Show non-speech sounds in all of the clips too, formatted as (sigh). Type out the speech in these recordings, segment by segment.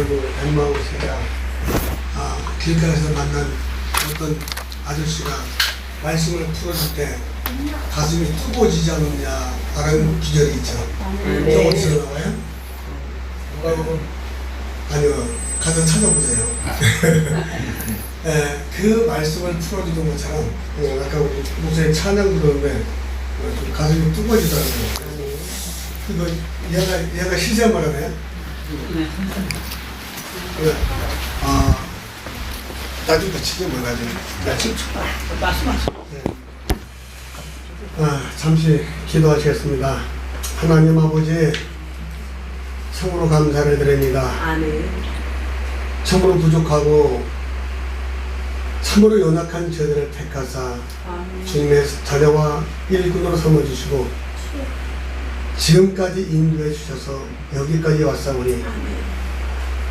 그리고 엠마우스가 아, 길가에서 만난 어떤 아저씨가 말씀을 풀어줄 때 가슴이 뜨거워지지 않느냐 라는 기절이 있죠. 저 어디서 나와요? 아니요, 가서 찾아보세요. 예, (laughs) 그 말씀을 풀어주는 것처럼 어, 아까 우리 목사님 찬양 좀 가슴이 뜨거워지더라고요. 그거 얘가 얘가 실세 말하네. 그래. 아 나중에 치지 말아야지. 말씀하세요. 아, 잠시 기도하시겠습니다. 하나님 아버지 참으로 감사를 드립니다. 아멘. 참으로 부족하고 참으로 연약한 저들을 택하사 아멘. 주님의 자녀와 일꾼으로 삼아주시고 지금까지 인도해 주셔서 여기까지 왔사오니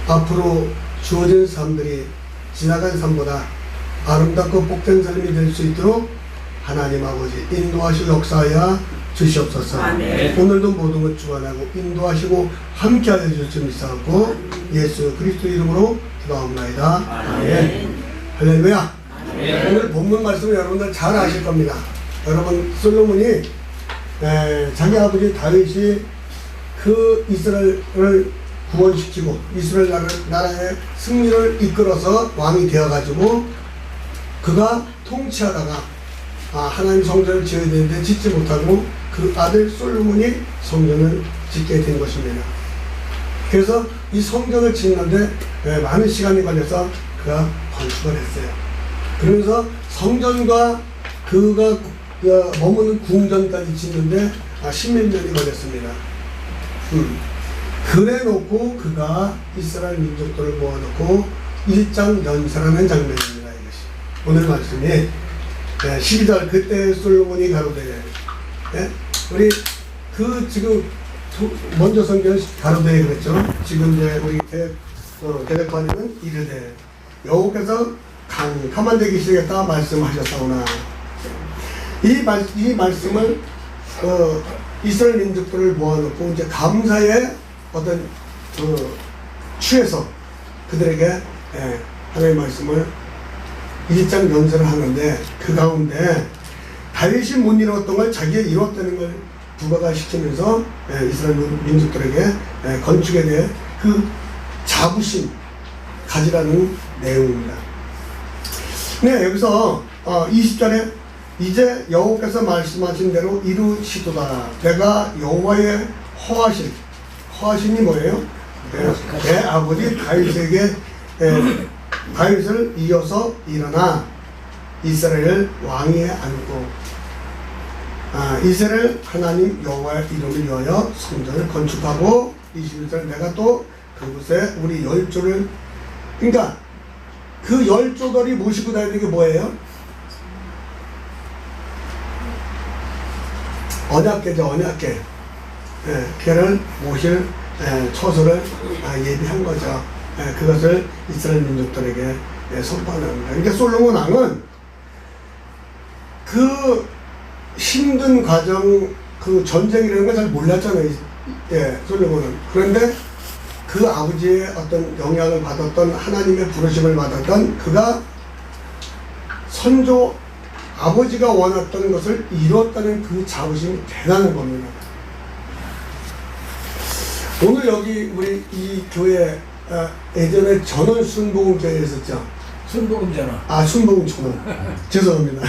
앞으로 주어진 삶들이 지나간 삶보다 아름답고 복된 삶이 될 수 있도록 하나님 아버지 인도하시고 역사하여 주시옵소서. 아멘. 오늘도 모든 것 주관하고 인도하시고 함께하여 주실 믿사옵고 예수 그리스도 이름으로 기도합니다. 아멘. 할렐루야. 오늘 본문 말씀을 여러분들 잘 아실 겁니다. 여러분 솔로몬이 에, 자기 아버지 다윗이 그 이스라엘을 구원시키고 이스라엘 나라, 나라의 승리를 이끌어서 왕이 되어가지고 그가 통치하다가 아, 하나님 성전을 지어야 되는데 짓지 못하고 그 아들 솔로몬이 성전을 짓게 된 것입니다. 그래서 이 성전을 짓는데 에, 많은 시간이 걸려서 그가 건축을 했어요. 그러면서 성전과 그가 어, 머무는 궁전까지 짓는데 아, 십몇 년이 걸렸습니다. 음. 그래 놓고 그가 이스라엘 민족들을 모아놓고 일장 연설하는 장면입니다. 이것이 오늘 말씀이 예, 12절 그때 솔로몬이 가로되 예? 우리 그 지금 두- 먼저 성경 가로되 그랬죠. 지금 이제 우리 대, 어, 대백관님은 이르되 여호께서 강 가만히 계시겠다 말씀하셨사오나 이, 말, 이 말씀을 어, 이스라엘 민족들을 모아놓고 이제 감사의 어떤 어, 취해서 그들에게 예, 하나님의 말씀을 일장 연설을 하는데 그 가운데 다윗이 못 이루었던 걸 자기가 이루었다는 걸 부가가 시키면서 예, 이스라엘 민족들에게 예, 건축에 대해 그 자부심 가지라는 내용입니다. 네, 여기서 어, 20절에 이제 여호께서 말씀하신 대로 이루시도다. 내가 여호와의 허하신 허하신이 뭐예요? 네, 내 아버지 다윗에게 예, 다윗을 이어서 일어나 이스라엘 왕위에 앉고 아, 이스라엘 하나님 여호와의 이름을 위하여 성전을 건축하고 21절 내가 또 그곳에 우리 열조를 그러니까 그 열조들이 모시고 다니는 게 뭐예요? 언약계죠 언약계 예, 걔를 모실 아, 예비한 거죠. 예, 그것을 이스라엘 민족들에게 예, 선포합니다. 그러니까 솔로몬 왕은 그 힘든 과정 그 전쟁이라는 걸 잘 몰랐잖아요. 예, 솔로몬은. 그런데 그 아버지의 어떤 영향을 받았던 하나님의 부르심을 받았던 그가 선조 아버지가 원했던 것을 이뤘다는 그 자부심이 대단한 겁니다. 오늘 여기 우리 이 교회 아, 예전에 전원 순복음 교회 있었죠. 순복음잖아. 아 순복음 전원 (laughs) 죄송합니다.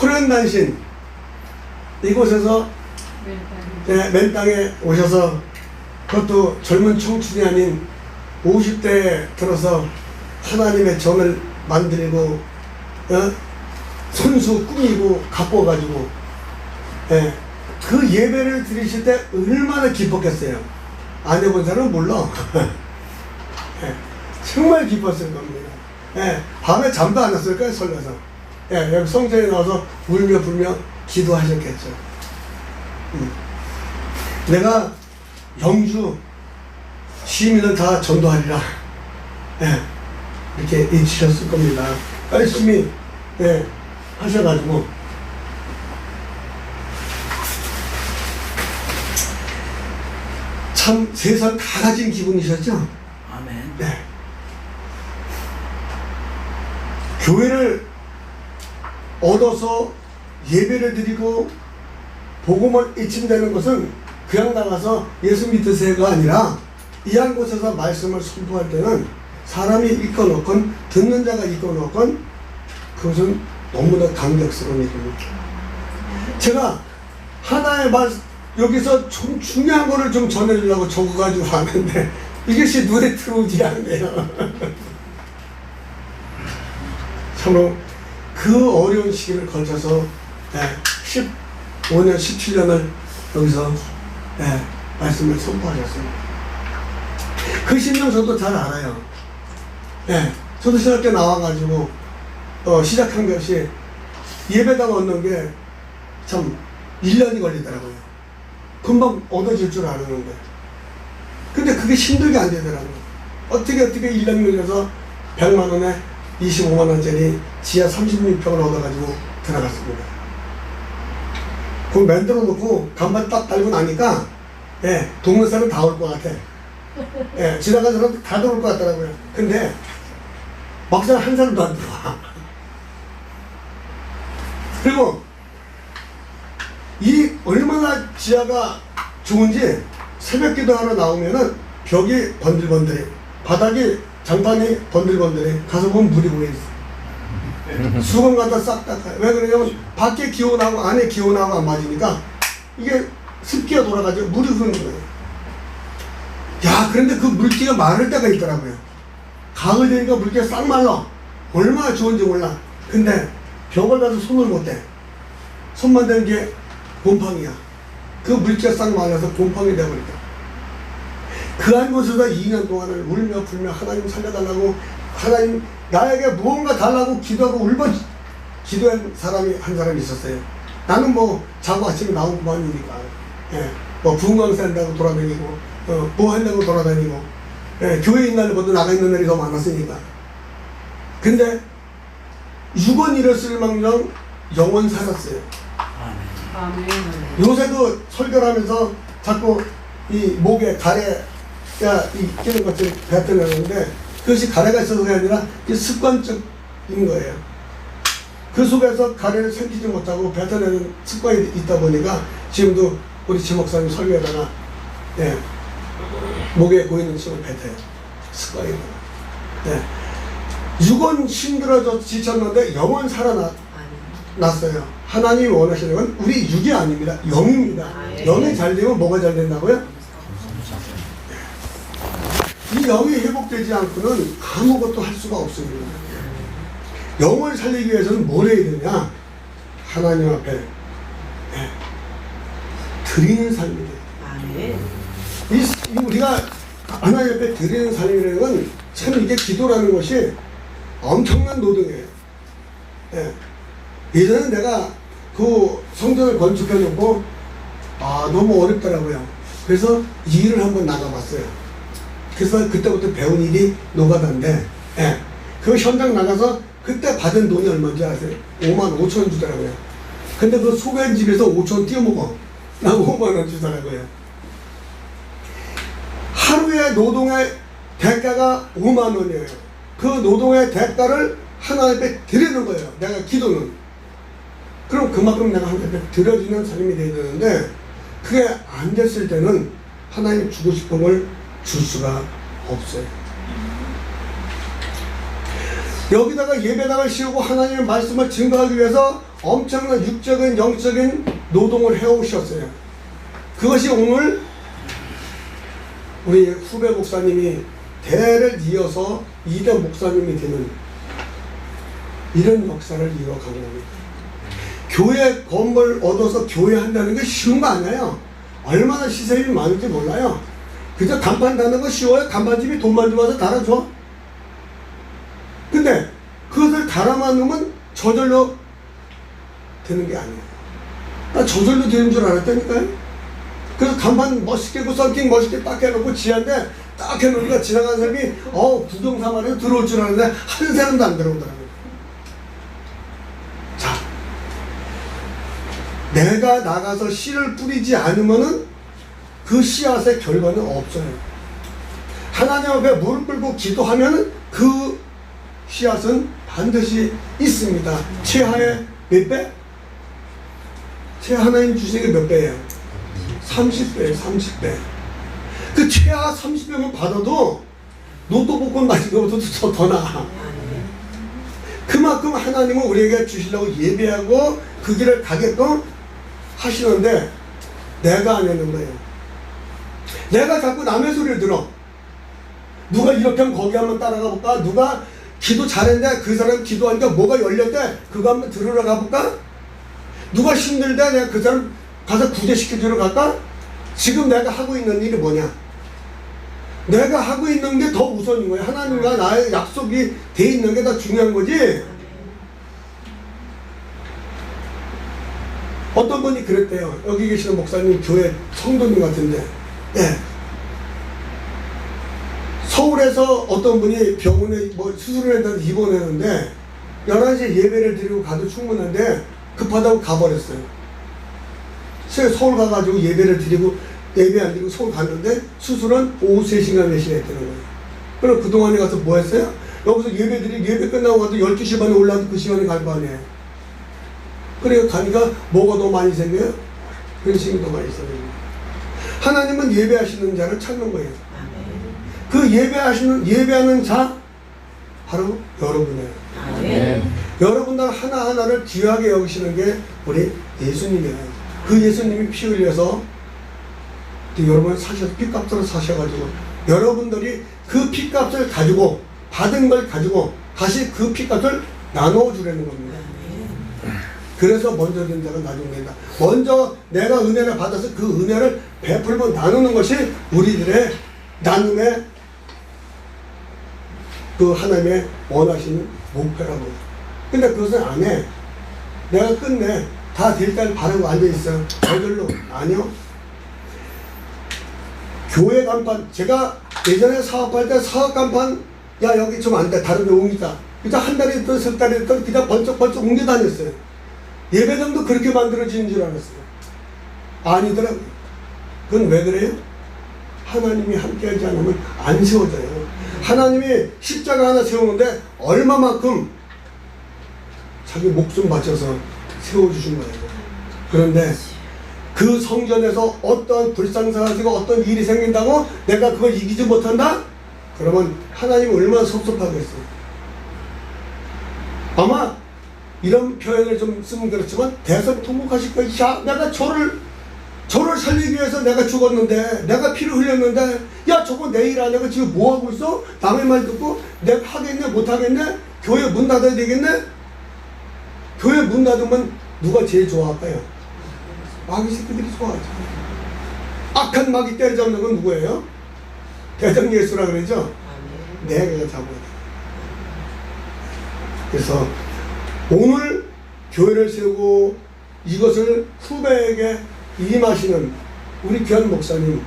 호련단신 이곳에서 네, 맨 땅에 오셔서 그것도 젊은 청춘이 아닌 50대에 들어서 하나님의 정을 만들고 어? 손수 꾸미고 갖고 가지고 예, 그 예배를 드리실 때 얼마나 기뻤겠어요. 안 해본 사람은 몰라. (laughs) 예, 정말 기뻤을 겁니다. 예, 밤에 잠도 안 잤을 거예요, 설레서. 예, 여기 성전에 나와서 울며 불며 기도하셨겠죠. 음. 내가 영주 시민을 다 전도하리라. 예, 이렇게 외치셨을 겁니다. 열심히 예, 하셔가지고 참 세상 다 가진 기분이셨죠? 아멘. 네. 교회를 얻어서 예배를 드리고 복음을 잊힌다는 것은 그냥 나가서 예수 믿으세요가 아니라 이한 곳에서 말씀을 선포할 때는 사람이 없건 듣는 자가 없건 그것은 너무나 감격스러운 일입니다. 제가 하나의 말 여기서 좀 중요한 거를 좀 전해주려고 적어가지고 왔는데 이것이 눈에 들어오지 않네요. (laughs) 참으로 그 어려운 시기를 거쳐서 예, 15년, 17년을 여기서 예, 말씀을 선포하셨습니다. 그 심령 저도 잘 알아요. 예, 저도 신학교 나와가지고 어, 시작한 것이 예배당 얻는 게 참 1년이 걸리더라고요. 금방 얻어질 줄 아는데. 근데 그게 힘들게 안 되더라고요. 어떻게 어떻게 1년 걸려서 100만 원에 25만 원짜리 지하 36평을 얻어가지고 들어갔습니다. 그거 만들어 놓고 간판 딱 달고 나니까 예, 동네 사람 다 올 것 같아. 예, 지나가는 사람 다 들어올 것 같더라고요. 근데 막상 한 사람도 안 들어와. 그리고 이 얼마나 지하가 좋은지 새벽 기도 하나 나오면은 벽이 번들번들해. 바닥이 장판이 번들번들해. 가서 보면 물이 고여 있어. 수건 갖다 싹 닦아요. 왜 그러냐면 밖에 기온하고 안에 기온하고 안 맞으니까 이게 습기가 돌아가지고 물이 흐르는 거예요. 야, 그런데 그 물기가 마를 때가 있더라고요. 가을 되니까 물기가 싹 말라. 얼마나 좋은지 몰라. 근데 벽을 가서 손을 못 대. 손만 대는 게 곰팡이야. 그싹 말라서 곰팡이 돼버리다. 그한 곳에서 2년 동안을 울며 불며 하나님 살려달라고 하나님 나에게 무언가 달라고 기도하고 울며 기도한 사람이 한 사람이 있었어요. 나는 뭐 자고 아침에 나오고 그만이니까. 예, 뭐 부흥강사 한다고 돌아다니고, 어, 뭐 한다고 돌아다니고, 예, 교회 있는 날보다 나가 있는 날이 더 많았으니까. 근데 6원 잃었을 망정 영원 살았어요. 요새도 설교를 하면서 자꾸 이 목에 가래가 이 끼는 것을 뱉어내는데 그것이 가래가 있어서가 아니라 이 습관적인 거예요. 그 속에서 가래를 생기지 못하고 뱉어내는 습관이 있다 보니까 지금도 우리 지 목사님 설교에다가 예, 목에 고이는 침을 뱉어요. 습관이. 예. 육은 힘들어져 지쳤는데 영은 살아나 났어요. 하나님이 원하시는 건 우리 육이 아닙니다. 영입니다. 영이 잘 되면 뭐가 잘 된다고요? 이 영이 회복되지 않고는 아무것도 할 수가 없습니다. 영을 살리기 위해서는 뭘 해야 되냐? 하나님 앞에 예, 드리는 삶이 돼요. 아멘. 이, 이 우리가 하나님 앞에 드리는 삶이라는 건 참 이게 기도라는 것이 엄청난 노동이에요. 예. 예전에 내가 그 성전을 건축해 놓고 아 너무 어렵더라고요. 그래서 이 일을 한번 나가봤어요. 그래서 그때부터 배운 일이 노가다인데 예. 그 현장 나가서 그때 받은 돈이 얼마인지 아세요? 5만 5천 원 주더라고요. 근데 그 소개한 집에서 5천 원 띄어먹어. 나 5만 원 주더라고요. 하루의 노동의 대가가 5만 원이에요. 그 노동의 대가를 하나님께 드리는 거예요. 내가 기도는. 그럼 그만큼 내가 하나님께 드려지는 삶이 되야 되는데 그게 안 됐을 때는 하나님 주고 걸줄 수가 없어요. 여기다가 예배당을 씌우고 하나님의 말씀을 증거하기 위해서 엄청난 육적인 영적인 노동을 해오셨어요. 그것이 오늘 우리 후배 목사님이 대를 이어서 이대 목사님이 되는 이런 역사를 이어간 겁니다. 교회 건물 얻어서 교회 한다는 게 쉬운 거 아니에요. 얼마나 시세이 많은지 몰라요. 그저 간판 다는 거 쉬워요. 간판집이 돈만 주어서 달아줘. 근데 그것을 달아만 놓으면 저절로 되는 게 아니에요. 나 저절로 되는 줄 알았다니까요. 그래서 간판 멋있게 그 썬팅 멋있게 딱 해놓고 지한데 딱 해놓으니까 지나가는 사람이 어 부동산만에 들어올 줄 알았는데 한 사람도 안 들어오더라고요. 내가 나가서 씨를 뿌리지 않으면은 그 씨앗의 결과는 없어요. 하나님 앞에 무릎 꿇고 기도하면 그 씨앗은 반드시 있습니다. 최하의 몇 배? 최 하나님 주신 게 몇 배예요? 30배, 30배. 그 최하 30배만 받아도 로또 복권 것보다 더, 더 나아. 그만큼 하나님은 우리에게 주시려고 예배하고 그 길을 가게끔 하시는데 내가 안 하는 거예요. 내가 자꾸 남의 소리를 들어. 누가 이렇게 하면 거기 한번 따라가 볼까? 누가 기도 잘했는데 그 사람 기도하니까 뭐가 열렸대? 그거 한번 들으러 가볼까? 누가 힘들대? 내가 그 사람 가서 구제시켜주러 갈까? 지금 내가 하고 있는 일이 뭐냐? 내가 하고 있는 게 더 우선인 거예요. 하나님과 나의 약속이 돼 있는 게 더 중요한 거지. 어떤 분이 그랬대요. 여기 계시는 목사님 교회 성도님 같은데. 예. 서울에서 어떤 분이 병원에 뭐 수술을 했다고 입원했는데 11시에 예배를 드리고 가도 충분한데 급하다고 가버렸어요. 서울 가가지고 예배를 드리고 예배 안 드리고 서울 갔는데 수술은 오후 3시간 몇 시에 했다는 거예요. 그럼 그동안에 가서 뭐 했어요? 여기서 예배 드리고 예배 끝나고 가도 12시 반에 올라와도 그 시간에 갈 거 아니에요. 그래 가니까 뭐가 더 많이 생겨요? 근심이 더 많이 생겨요. 하나님은 예배하시는 자를 찾는 거예요. 그 예배하시는 예배하는 자 바로 여러분이에요. 여러분들 하나하나를 귀하게 여기시는 게 우리 예수님이에요. 그 예수님이 피 흘려서 또 여러분 사셔 피값으로 사셔가지고 여러분들이 그 피값을 가지고 받은 걸 가지고 다시 그 피값을 나눠 주려는 겁니다. 그래서 먼저 된 자가 나중에 된다. 먼저 내가 은혜를 받아서 그 은혜를 베풀고 나누는 것이 우리들의 나눔의 그 하나님의 원하시는 목표라고. 근데 그것은 안 해. 내가 끝내. 다 될 때 바르고 앉아있어. 저절로. 아니요. 교회 간판. 제가 예전에 사업할 때 사업 간판, 야, 여기 좀 안 돼. 다른 데 옮기자. 그냥 한 달이 있던, 석 달이 있던, 그냥 번쩍번쩍 옮겨 다녔어요. 예배당도 그렇게 만들어지는 줄 알았어요. 아니더라고요. 그건 왜 그래요? 하나님이 함께하지 않으면 안 세워져요. 하나님이 십자가 하나 세우는데 얼마만큼 자기 목숨 바쳐서 세워주신 거예요. 그런데 그 성전에서 어떤 불상사가 어떤 일이 생긴다고 내가 그걸 이기지 못한다? 그러면 하나님 얼마나 섭섭하겠어요. 아마 이런 표현을 좀 쓰면 그렇지만 대성통곡하실 거예요. 야, 내가 저를 저를 살리기 위해서 내가 죽었는데 내가 피를 흘렸는데 야 저거 내일 안 하고 지금 뭐 하고 있어? 남의 말 듣고 내가 하겠네 못 하겠네? 교회 문 닫아야 되겠네? 교회 문 닫으면 누가 제일 좋아할까요? 마귀 새끼들이 좋아하죠. 악한 마귀 때려잡는 건 누구예요? 대장 예수라 그러죠? 내가 잡아야 돼. 그래서 오늘 교회를 세우고 이것을 후배에게 임하시는 우리 귀한 목사님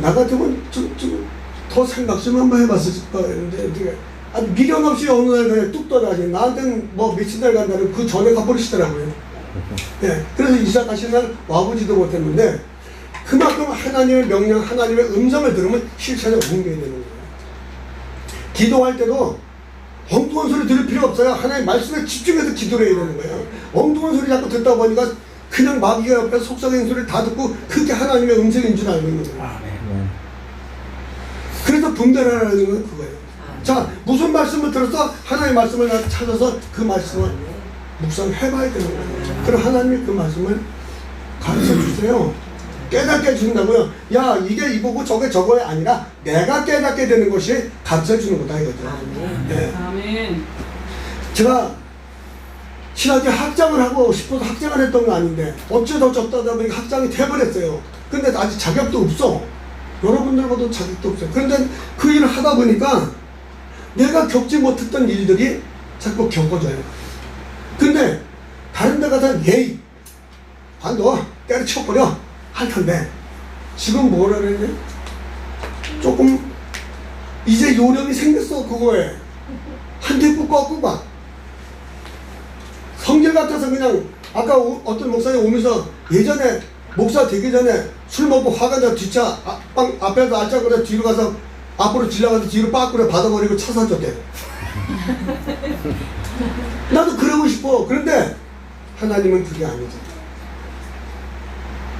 나 같으면 좀, 좀 더 생각 좀 한번 해봤을 거였는데 어떻게 아주 미련 없이 어느 날 그냥 뚝 떠나지 나한테는 뭐 며칠 날 간다는 그 전에 가버리시더라고요. 예, 그래서 이삭하신 날 와보지도 못했는데 그만큼 하나님의 명령 하나님의 음성을 들으면 실천에 옮겨야 되는 거예요. 기도할 때도 엉뚱한 소리 들을 필요 없어요. 하나님 말씀에 집중해서 기도를 해야 되는 거예요. 엉뚱한 소리 자꾸 듣다 보니까 그냥 마귀가 옆에서 속삭이는 소리를 다 듣고 그게 하나님의 음성인 줄 알고 있는 거예요. 아멘. 그래서 분별하라는 건 그거예요. 자, 무슨 말씀을 들어서 하나님의 말씀을 나 찾아서 그 말씀을 묵상해봐야 되는 거예요. 그럼 하나님이 그 말씀을 가르쳐 주세요. 깨닫게 해주신다고요. 야, 이게 이거고 저게 저거가 아니라 내가 깨닫게 되는 것이 가르쳐 주는 거다 이거죠. 네. 아멘. 제가 신학교 학장을 하고 싶어서 학장을 했던 건 아닌데 어쩌다 저쩌다 보니까 학장이 돼버렸어요. 근데 아직 자격도 없어. 여러분들보다 자격도 없어요. 그런데 그 일을 하다 보니까 내가 겪지 못했던 일들이 자꾸 겪어져요. 근데 다른 데 가서 예이 아너 때려쳐버려 할 텐데 지금 뭐라 그랬냐? 조금 이제 요령이 생겼어 그거에 한 대꾸 꺾고 봐. 성질 같아서 그냥 아까 오- 어떤 목사님 오면서 예전에 목사 되기 전에 술 먹고 화가 나 뒷차 아, 빵, 앞에서 아짜거려 뒤로 가서 앞으로 질러가서 뒤로 빠꾸려 받아버리고 차 사줬대. (laughs) 나도 그러고 싶어. 그런데 하나님은 그게 아니죠.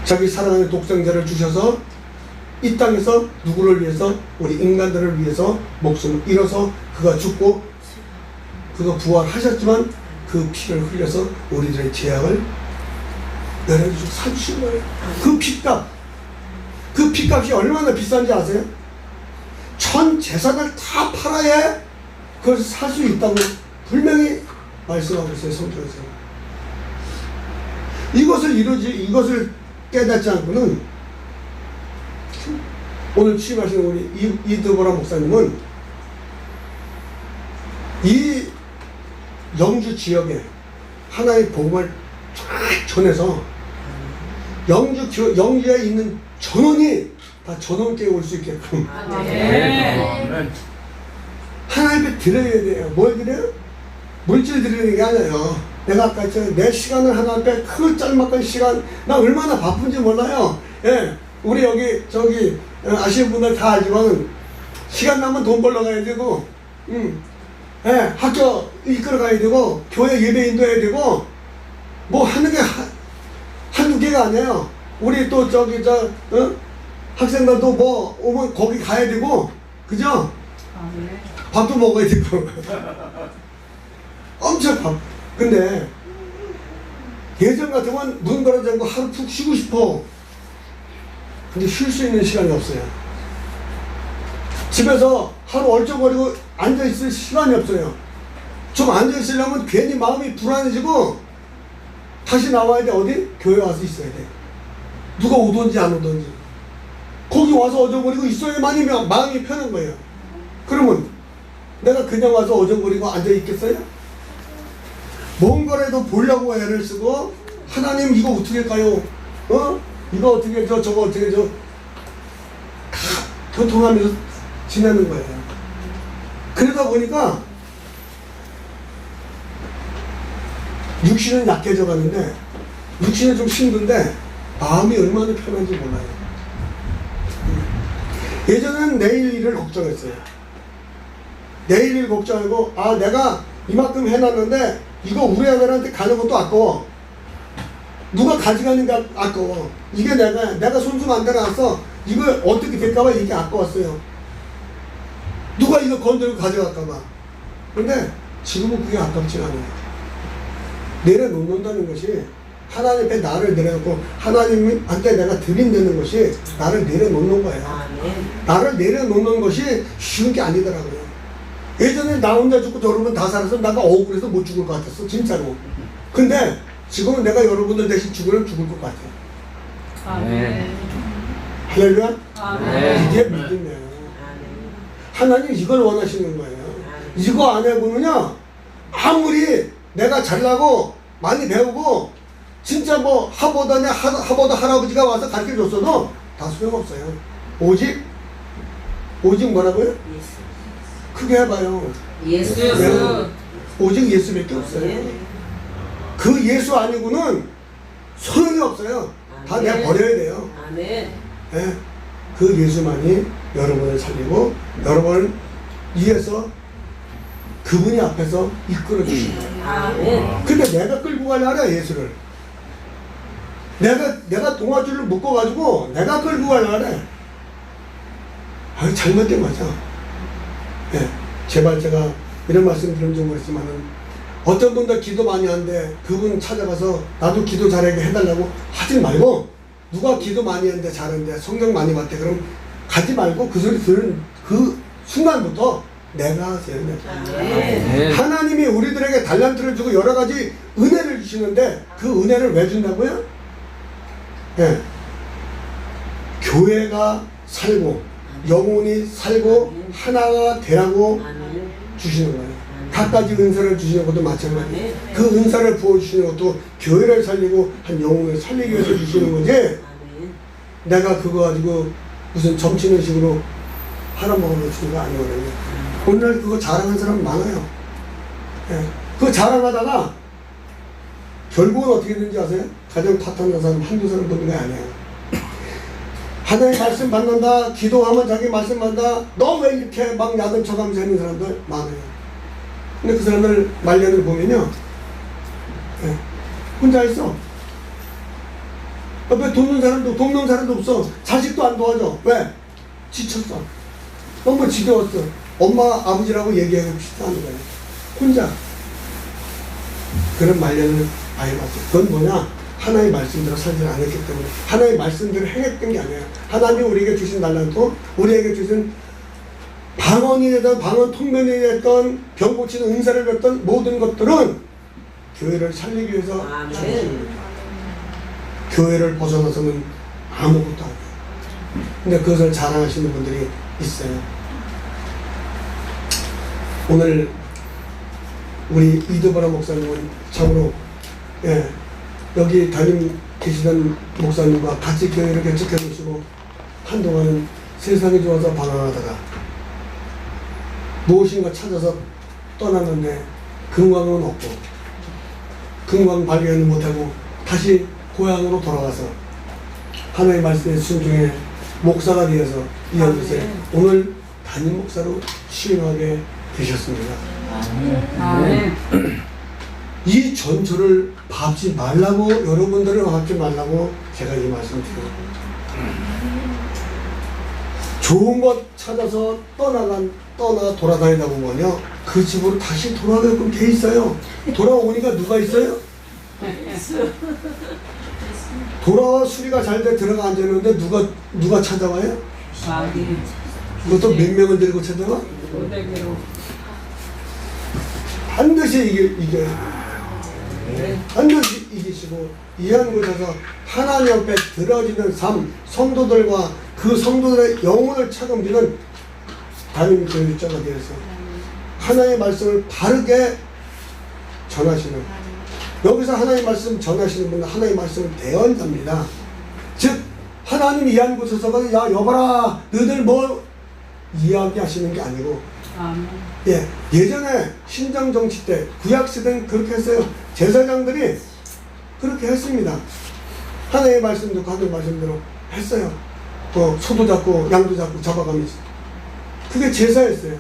자기 사랑하는 독생자를 주셔서 이 땅에서 누구를 위해서 우리 인간들을 위해서 목숨을 잃어서 그가 죽고 그가 부활하셨지만 그 피를 흘려서 우리들의 죄악을 내려주시고 사주신 거예요. 그 피값 그 피값이 얼마나 비싼지 아세요? 전 재산을 다 팔아야 그것을 살 수 있다고 분명히 말씀하고 있어요 성경에서 이것을 이루지 이것을 깨닫지 않고는 오늘 취임하신 우리 이- 이드보라 목사님은 이 영주 지역에 하나의 복음을 쫙 전해서 영주 교- 영주에 있는 전원이 다 전원께 올 수 있게끔 아멘. 하나님께 드려야 돼요. 뭘 드려요? 물질 드리는 게 아니에요. 내가 아까. 내 시간을 하나님께 그 짤막한 시간, 나 얼마나 바쁜지 몰라요. 예. 우리 여기, 저기, 어, 아시는 분들 다 알지만, 시간 나면 돈 벌러 가야 되고, 음, 예, 학교 이끌어 가야 되고, 교회 예배 인도해야 되고, 뭐 하는 게 한, 한두 개가 아니에요. 우리 또 저기, 저, 어? 학생들도 뭐 오면 거기 가야 되고, 그죠? 아멘. 밥도 먹어야 되고 (laughs) 엄청 밥 근데 예전 같으면 눈 걸어 잠고 하루 푹 쉬고 싶어. 근데 쉴 수 있는 시간이 없어요. 집에서 하루 얼쩡거리고 앉아있을 시간이 없어요. 좀 앉아있으려면 괜히 마음이 불안해지고 다시 나와야 돼. 어디? 교회 와서 있어야 돼. 누가 오든지 안 오든지. 거기 와서 어정거리고 있어야만이 마음이 편한 거예요. 그러면 내가 그냥 와서 어정거리고 앉아 있겠어요? 뭔가라도 보려고 애를 쓰고 하나님 이거 어떻게 할까요? 어? 이거 어떻게 저 저거 어떻게 저 다 교통하면서 지내는 거예요. 그러다 보니까 육신은 약해져 가는데 육신은 좀 힘든데 마음이 얼마나 편한지 몰라요. 예전에는 내일 일을 걱정했어요. 내일 일 걱정하고 아 내가 이만큼 해놨는데 이거 우리 아들한테 가는 것도 아까워. 누가 가져가는 게 아- 아까워. 이게 내가 내가 손수 만들어놨어. 이거 어떻게 될까봐 이게 아까웠어요. 누가 이거 건드리고 가져갈까봐. 근데 지금은 그게 아깝지 않아요. 내려놓는다는 것이 하나님 앞에 나를 내려놓고 하나님한테 내가 드린다는 것이 나를 내려놓는 거예요. 나를 내려놓는 것이 쉬운 게 아니더라고요. 예전에 나 혼자 죽고 저러면 다 살아서 나가 억울해서 못 죽을 것 같았어, 진짜로. 근데 지금은 내가 여러분들 대신 죽으면 죽을 것 같아요. 아멘. 할렐루야? 아멘. 이게 믿음이에요. 아멘. 하나님 이걸 원하시는 거예요. 이거 안 해보면요, 아무리 내가 잘나고 많이 배우고 진짜 뭐 하버드냐 하- 하버드 할아버지가 와서 가르쳐 줬어도 다 소용없어요. 오직 오직 뭐라고요? 크게 해봐요. 예수. 네. 오직 예수밖에 없어요. 아멘. 그 예수 아니고는 소용이 없어요. 다 내가. 버려야 돼요. 아멘. 예. 그 예수만이 여러분을 살리고 여러분을 위해서 그분이 앞에서 이끌어 주신 거예요. 아멘. 근데 내가 끌고 가려라 예수를. 내가 내가 동아줄을 묶어가지고 내가 끌고 가려라. 아 잘못된 거죠. 예, 제발 제가 이런 말씀 드리면 좀 그렇지만은 어떤 분들 기도 많이 하는데 그분 찾아가서 나도 기도 잘하게 해달라고 하지 말고 누가 기도 많이 하는데 잘하는데 성경 많이 봤대 그럼 가지 말고 그 소리 들은 그 순간부터 내가 하세요. 아멘. 하나님이 우리들에게 달란트를 주고 여러 가지 은혜를 주시는데 그 은혜를 왜 준다고요? 예. 교회가 살고 영혼이 살고 하나가 되라고. 주시는 거예요. 각가지 은사를 주시는 것도 마찬가지예요. 아멘. 그 은사를 부어주시는 것도 교회를 살리고 한 영혼을 살리기 위해서 주시는 거지. 내가 그거 가지고 무슨 점치는 식으로 팔아먹으면 주는 거 아니거든요. 오늘날 그거 자랑하는 사람 많아요. 예. 그거 자랑하다가 결국은 어떻게 되는지 아세요? 가정 탓하는 사람 한두 사람 보는 게 아니에요. 하나님 말씀 받는다, 기도하면 자기 말씀 받는다, 너 왜 이렇게 막 야단 쳐가면서 하는 사람들 많아요. 근데 그 사람들 말년을 보면요. 예, 혼자 있어. 옆에 돕는 사람도, 돕는 사람도 없어. 자식도 안 도와줘. 왜? 지쳤어. 너무 지겨웠어. 엄마, 아버지라고 얘기하고 싶지 않은 거예요. 혼자. 그런 말년을 많이 봤어요. 그건 뭐냐? 하나의 말씀대로 살지 않았기 때문에 하나의 말씀대로 행했던 게 아니에요. 하나님 우리에게 주신 달란트, 우리에게 주신 방언이 되던 방언 통면이 됐던 병 고치는 은사를 줬던 모든 것들은 교회를 살리기 위해서 아멘. 주셨습니다. 교회를 벗어나서는 아무것도 안 해요. 근데 그것을 자랑하시는 분들이 있어요. 오늘 우리 이두바라 목사님은 참으로 예, 여기 담임 계시던 목사님과 같이 교회를 개척해 놓으시고 한동안은 세상이 좋아서 방황하다가 무엇인가 찾아서 떠났는데 근광은 없고 근광 발견을 못하고 다시 고향으로 돌아가서 하나님의 말씀에 순종해 목사가 되어서 이 연못에 오늘 담임 목사로 시임하게 되셨습니다. 아멘. 이 전초를 밟지 말라고 여러분들을 밟지 말라고 제가 이 말씀 드려요. 좋은 것 찾아서 떠나간 떠나 돌아다니다 보면요 그 집으로 다시 돌아가게끔 돼 있어요. 돌아오니까 누가 있어요? 돌아와 수리가 잘 돼 들어가 앉았는데 누가 누가 찾아와요? 그것도 몇 명을 데리고 찾아와? 고데기로 반드시 이겨, 이겨 요. 반드시 이기시고 이한 곳에서 하나님 앞에 들어지는 삶, 성도들과 그 성도들의 영혼을 책임지는 담임 교육자가 되어서 하나님의 말씀을 바르게 전하시는 여기서 하나님의 말씀 전하시는 분은 하나님의 말씀을 대언자입니다. 즉 하나님 이한 곳에서가 야 여봐라 너희들 뭐 이야기하시는 게 아니고. 예, 예전에 신장 정치 때 구약 시대는 그렇게 했어요. 제사장들이 그렇게 했습니다. 하나님의 말씀 듣고 하나님의 말씀대로 했어요. 어, 소도 잡고 양도 잡고 잡아가면서 그게 제사였어요.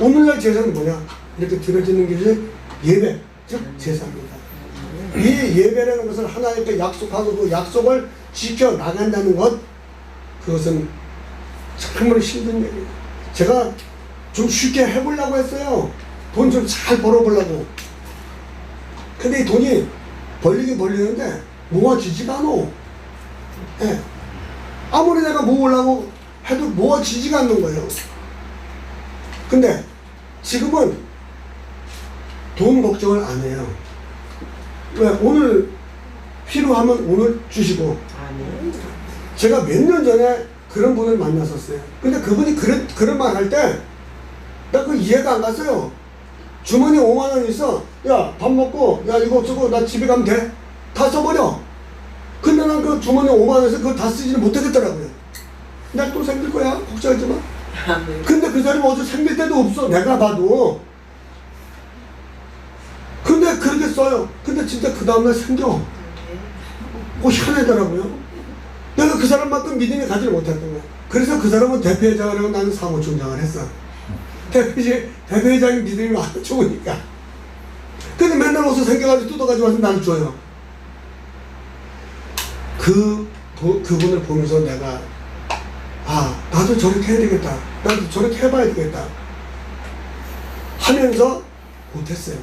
오늘날 제사는 뭐냐? 이렇게 드려지는 것이 예배, 즉 제사입니다. 이 예배라는 것은 하나님께 약속하고 그 약속을 지켜 나간다는 것, 그것은 정말 힘든 얘기예요. 제가 좀 쉽게 해보려고 했어요. 돈 좀 잘 벌어보려고. 근데 이 돈이 벌리긴 벌리는데 모아지지가 않아. 예. 아무리 내가 모으려고 해도 모아지지가 않는 거예요. 근데 지금은 돈 걱정을 안 해요. 왜? 오늘 필요하면 오늘 주시고 아멘. 제가 몇 년 전에 그런 분을 만났었어요. 근데 그분이 그런, 그런 말 할 때, 나 그 이해가 안 갔어요. 주머니 5만 원 있어. 야, 밥 먹고, 야, 이거 쓰고, 나 집에 가면 돼? 다 써버려. 근데 난 그 주머니 5만 원에서 그거 다 쓰지는 못하겠더라고요. 나 또 생길 거야. 걱정하지 마. 아멘. 근데 그 사람이 어제 생길 때도 없어. 내가 봐도. 근데 그렇게 써요. 근데 진짜 그 다음날 생겨. 어, 희한하더라고요. 내가 그 사람만큼 믿음이 가지를 못했던 거야. 그래서 그 사람은 대표회장을 하고 나는 사무총장을 했어. 대표지, 대표회장이 믿음이 안 좋으니까. 근데 맨날 옷을 생겨가지고 뜯어가지고 와서 나를 줘요. 그, 도- 그분을 보면서 내가, 아, 나도 저렇게 해야 되겠다. 나도 저렇게 해봐야 되겠다. 하면서 못했어요.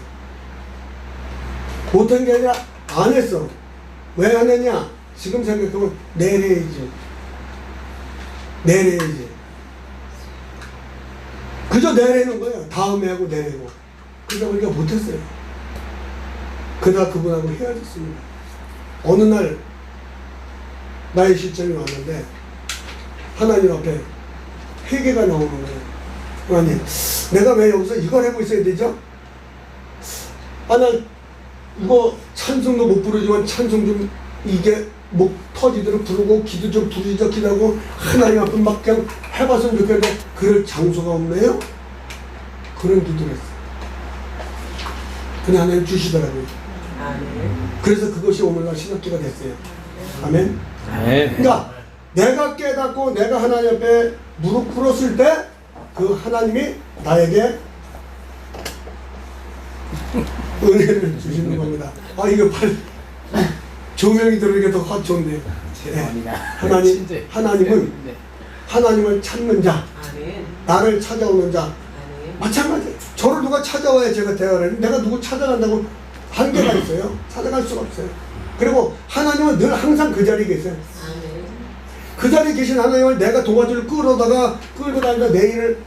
못한 게 아니라 안 했어. 왜 안 했냐? 지금 생각하면 내려야지. 내려야지. 그저 내리는 거예요. 다음에 하고 내리고. 그러다 보니까 못했어요. 그러다 그분하고 헤어졌습니다. 어느 날 나의 실정이 왔는데 하나님 앞에 회개가 나오는 거예요. 하나님, 내가 왜 여기서 이걸 하고 있어야 되죠? 아, 나 이거 찬송도 못 부르지만 찬송 좀 이게 목 터지도록 부르고 기도 좀 부르짖어 기도 하고 하나님 앞에 막 그냥 해봤으면 좋겠는데 그럴 장소가 없네요? 그런 기도를 했어요. 그냥 하나님 주시더라고요. 아멘. 그래서 그것이 오늘날 신학기가 됐어요. 아멘. 네. 그러니까 내가 깨닫고 내가 하나님 앞에 무릎 꿇었을 때 그 하나님이 나에게 은혜를 주시는 겁니다. 아 이거 발 조명이 들어오니까 더확 좋네요. (laughs) 네. 하나님 하나님은 하나님을 찾는 자, 아멘. 나를 찾아오는 자, 아멘. 마찬가지. 저를 누가 찾아와야 제가 대화를 해요. 내가 누구 찾아간다고 한계가 있어요. 찾아갈 수가 없어요. 그리고 하나님은 늘 항상 그 자리에 계세요. 아멘. 그 자리에 계신 하나님을 내가 도마줄 끌어다가 끌고 다니다 내일을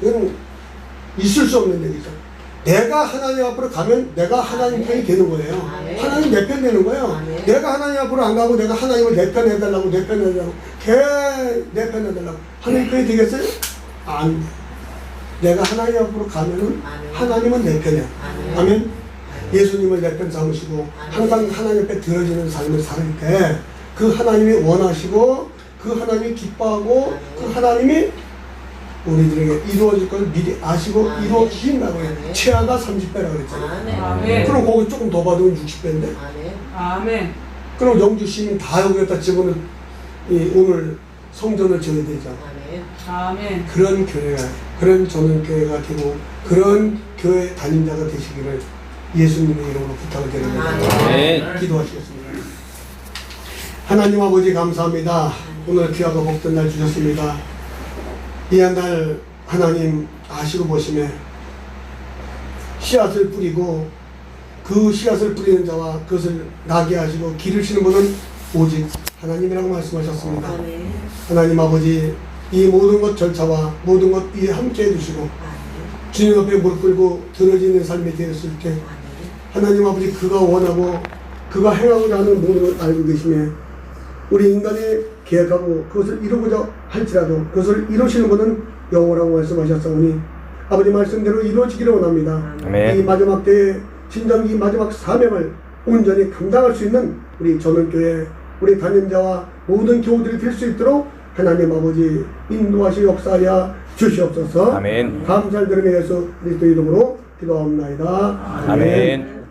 이건 있을 수 없는 얘기죠. 내가 하나님 앞으로 가면 내가 하나님 편이 되는 거예요. 아멘. 하나님 내 편 되는 거예요. 아멘. 내가 하나님 앞으로 안 가고 내가 하나님을 내 편 해달라고 내 편 해달라고 걔내 편 해달라고 하나님 편이 되겠어요? 안 돼. 내가 하나님 앞으로 가면은 아멘. 하나님은 내 편이야. 아멘. 예수님을 내 편 삼으시고. 항상 하나님 앞에 들어지는 삶을 살 때 그 하나님이 원하시고 그 하나님이 기뻐하고 그 하나님이 우리들에게 이루어질 것을 미리 아시고 아멘. 이루어주신다고 해요. 아멘. 최하가 30배라고 그랬잖아요. 아멘. 아멘. 그럼 거기 조금 더 받으면 60배인데 아멘. 아멘. 그럼 영주 시민 다 여기다 집어넣 이 오늘 성전을 지어야 되죠. 아멘. 아멘. 그런 교회가 그런 저는 교회가 되고 그런 교회 담임자가 되시기를 예수님의 이름으로 부탁을 드립니다. 아멘. 기도하시겠습니다. 하나님 아버지 감사합니다. 오늘 귀하고 복된 날 주셨습니다. 이한날 하나님 아시고 보심에 씨앗을 뿌리고 그 씨앗을 뿌리는 자와 그것을 나게 하시고 기르시는 분은 오직 하나님이라고 말씀하셨습니다. 아멘. 하나님 아버지 이 모든 것 절차와 모든 것이 함께 해주시고 주님 앞에 무릎 꿇고 들어지는 삶이 되었을 때 하나님 아버지 그가 원하고 그가 행하고자 하는 모든 걸 알고 계시며 우리 인간이 계획하고 그것을 이루고자 할지라도 그것을 이루시는 분은 영원하고 말씀하셨사오니 아버지 말씀대로 이루어지기를 원합니다. 아멘. 이 마지막 때에 진정 이 마지막 사명을 온전히 감당할 수 있는 우리 전원교회 우리 담임자와 모든 교우들이 될 수 있도록 하나님 아버지 인도하시 역사하여 주시옵소서 아멘. 감사를 드리며 예수 그리스도 이름으로 기도합나이다. 아멘.